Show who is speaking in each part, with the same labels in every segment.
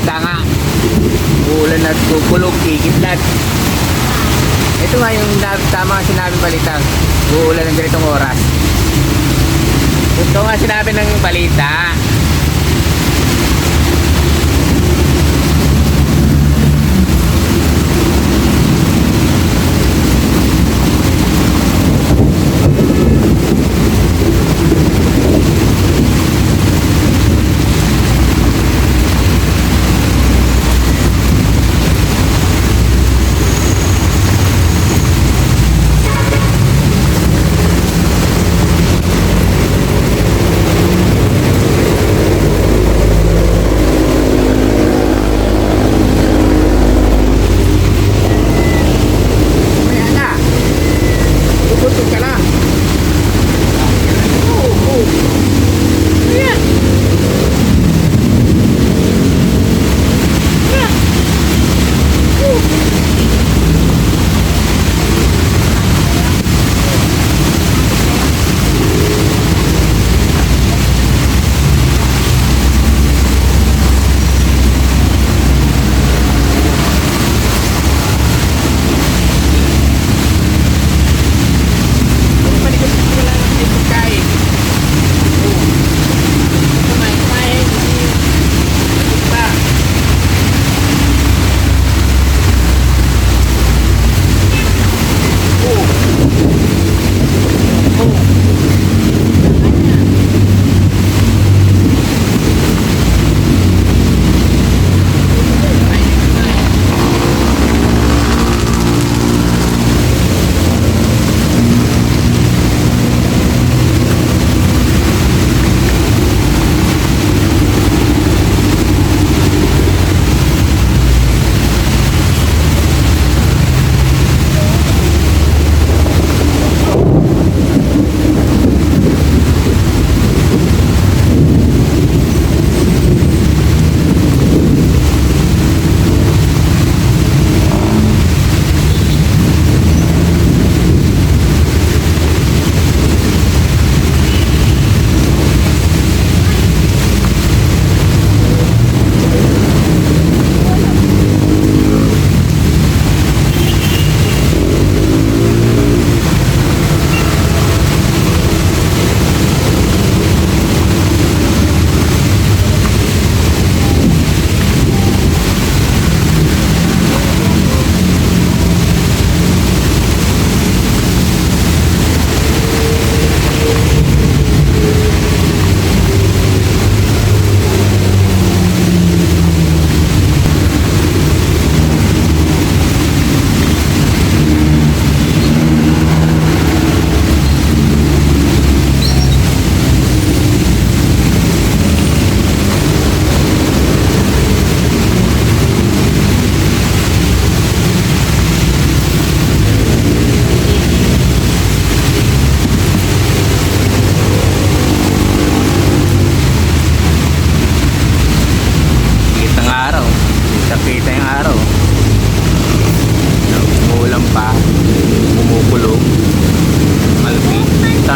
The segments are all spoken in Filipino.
Speaker 1: kita nga. Ulan at kukulog kikidlat ito nga yung tama sinabi balita. Uulan ng ganitong oras. Ito nga sinabi ng balita.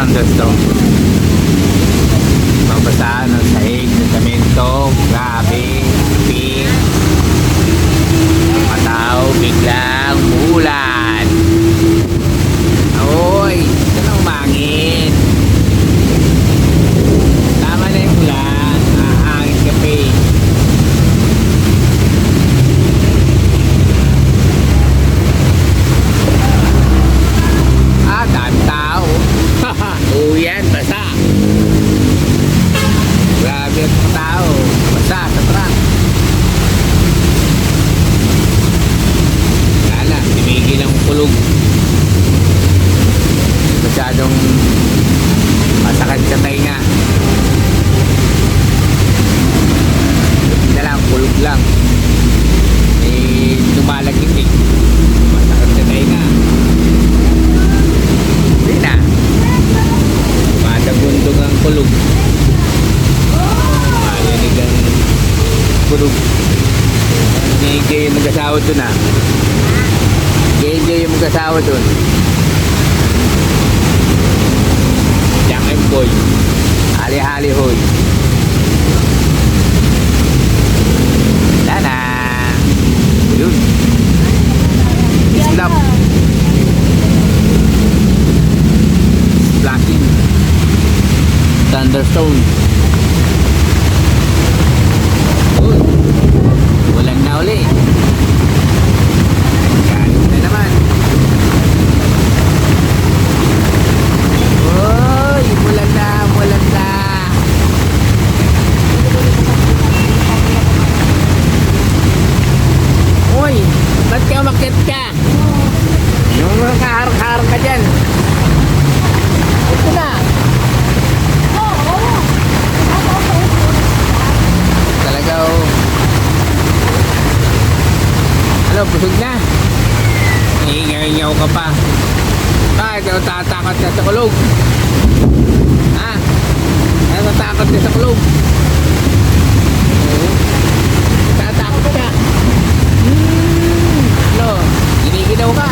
Speaker 1: ang gusto. Magbasaan ng sahig, ng samento, gabi, pig, mataw, biglang, mula. kulog. JJ yung mag-asawa dun ah. JJ yung mag-asawa dun. Jack and Boy. Hali-hali hoy. Tana! Yun. Islap. Splashing. Thunderstone. Ano, busog na. Nangingayaw ka pa. Bakit ako tatakot ka sa kulog? Ha? Ano, natatakot ka sa kulog? Oo. Tatakot ka. Hmm. Ano, ginigidaw ka.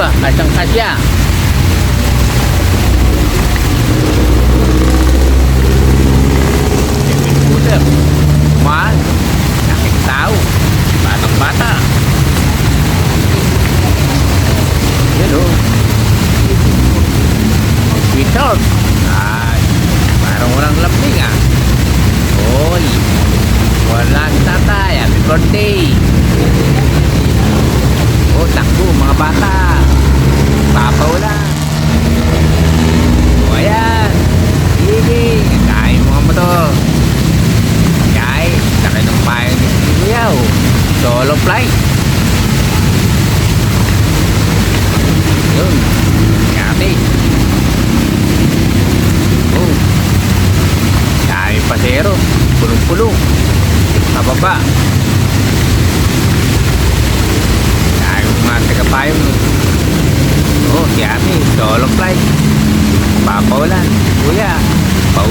Speaker 1: 了，还剩他下。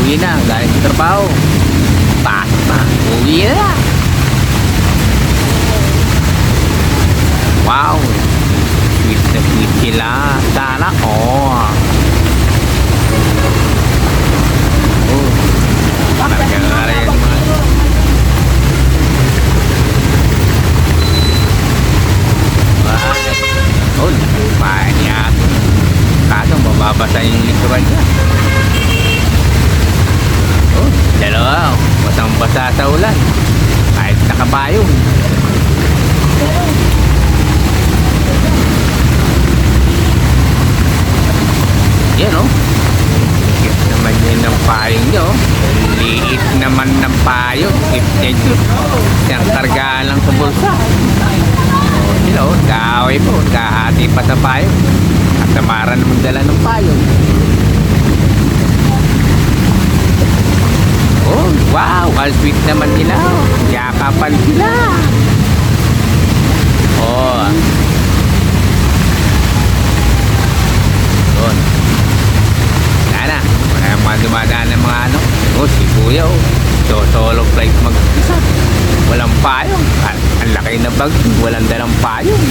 Speaker 1: Uwi na, galing sa trabaho. Basta, uwi na. Wow. Sweet na sweet sila. Sana all. Oh. Kaso mababasa yung likuran niya. Basa sa ulan. Kahit nakapayong. Yan o. Liit naman yan ng payong nyo. Liit naman ng payong. Gifted yun. Siyang kargaan lang sa bulsa. O, sila o. Kaaway po. Kahati pa sa payong. At tamaran naman dala ng payong. Oh, wow! Ang sweet naman nila. Yakapan sila. Oh. Doon. Wala na. Wala mga dumadaan ng mga ano. Oh, si Kuya oh. So, solo flight mag-isa. Walang payong. Ang laki na bag. Walang dalang payong.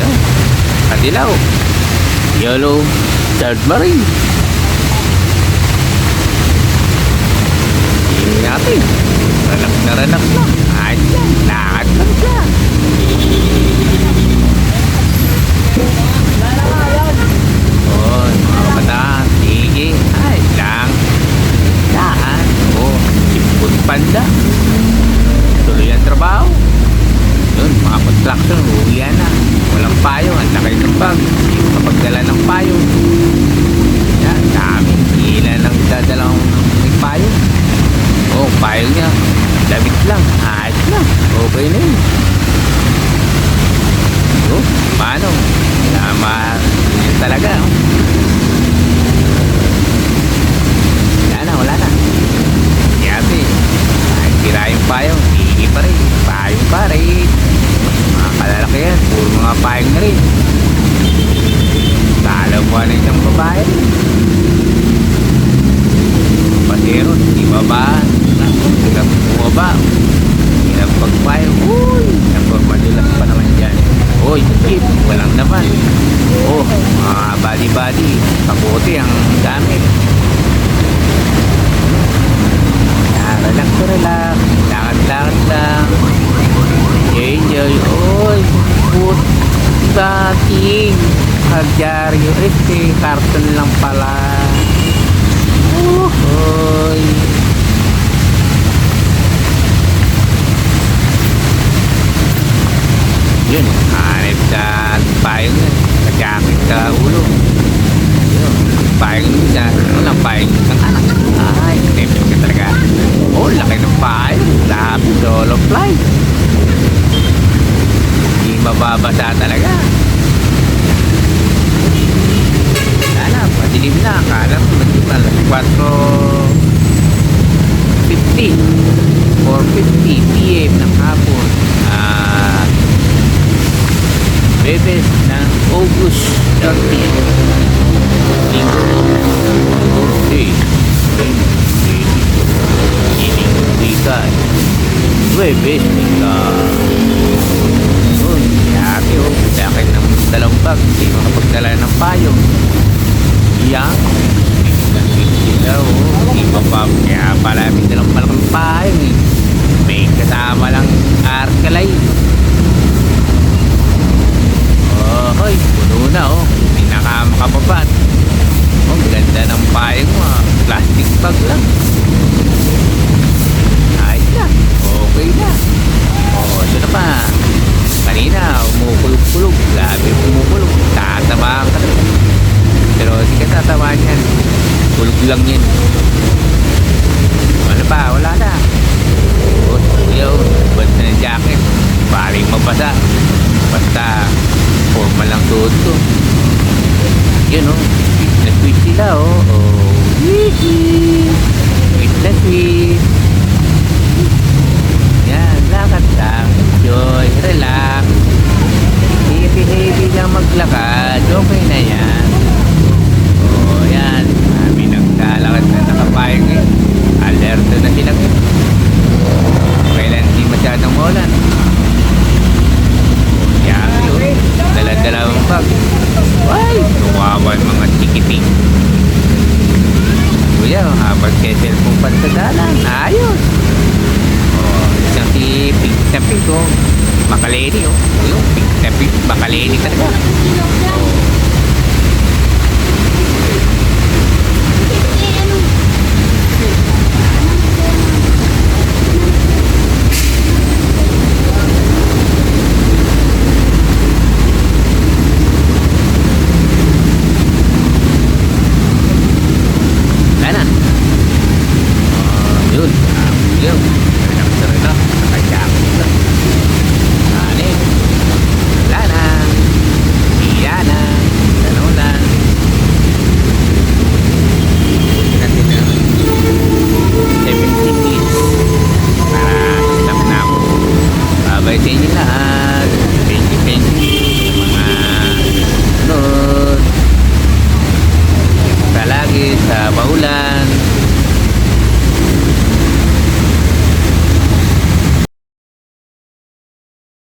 Speaker 1: Yan. Kadilaw. Yellow. Third Marine. Natin. Ranak na ranak lang. Ayos lang. Lakad lang siya. Oh, mga kabataan. Sige. Ay, lang. Daan. Oh, sipot panda. Tuloy ang trabaho. Yun, mga construction, uwi na. Walang payong, ang laki ng bag. Hindi mo kapagdala ng payong. Yan, dami. Ilan lang dadalawang may payong. Oh, payong niya. Damit lang. Ayos lang. Yun. Oh, paano? Yan talaga. Oh. Wala na, wala na. Yate. Kahit tira yung payong, hindi pa rin. Payong pa rin. Mga kalalaki yan. Puro mga payong na rin. Talaw mo na isang babae. Pasero, di baba. Hirap bumaba. Pagpayong. Uy! Napamadulas pa naman dyan. Uy, jeep. Walang naman. Oh, mga body-body. Kabuti ang gamit. Ah, relax to relax. Lakad-lakad lang. Enjoy. Oy, put dating. Kadyaryo. Este, karton lang pala. Oy. Yun, hanip sa payong yun. Kajakit sa ulo. Yun, payong niya. Walang payong ng anak. Ay, tipid ka talaga. Oh, laki ng payong. Lahat solo flight. Hindi mababasa talaga. Sana, madilim na. Akala mo, madilim na. Alas 4.50 4.50 p.m. ng hapon. Ah, Bebes ng August 30. Linggo. Tuesday. Wednesday. Iling weekend. Webes, nika. Yun, yaki o. Sa akin ng dalawang bag. Hindi makapagdala ng payong. Yang. Sila o. Hindi pa pa. Kaya pala may dalang malaking payong eh. May kasama lang Arcalite. Oh, hoy, puno na oh. Pinaka makababat. Oh, ang ganda ng payong mo ah. Plastic bag lang. Ayos na. Okay na. Oh, ito na pa. Kanina, umukulog-kulog. Grabe umukulog. Tatamaan ka na. Pero hindi ka tatamaan yan. Kulog lang yan. Ano pa? Wala na. Oh, kuya oh. Ba't na ng jacket? Paring mabasa. Basta, formal lang suot ko. Yun oh. Sweet na sweet sila oh. Oh. Sweet na sweet. Yan, lakad lang. Enjoy, relax. Heavy-heavy lang maglakad. Okay na yan. Oh, yan. Kami naglalakad na nakapayang eh. Alerto na sila eh. Kailan hindi masyadong ulan. Yan yun. Dala-dalawang bag. Ay, tumawan mga tikiting. Kuya, habang kay cellphone pa sa dalan. Ayos. Oh, isang si Pink oh. Makaleni oh. Yung Pink na Pink, Makaleni talaga. Oh.